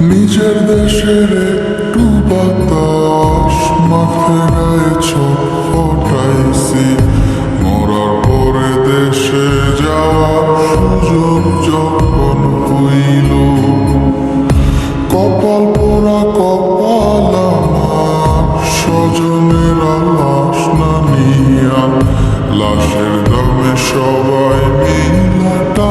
নিজের দেশের একটু বাতাস মাথায় গায়েছ ফটাইছি। মরার পরে দেশে যাওয়ার সুযোগ যখন হইল, কপাল পোড়া কপাল আমার, স্বজনের লাশ না নিয়া লাশের দামে সবাই মিলাটা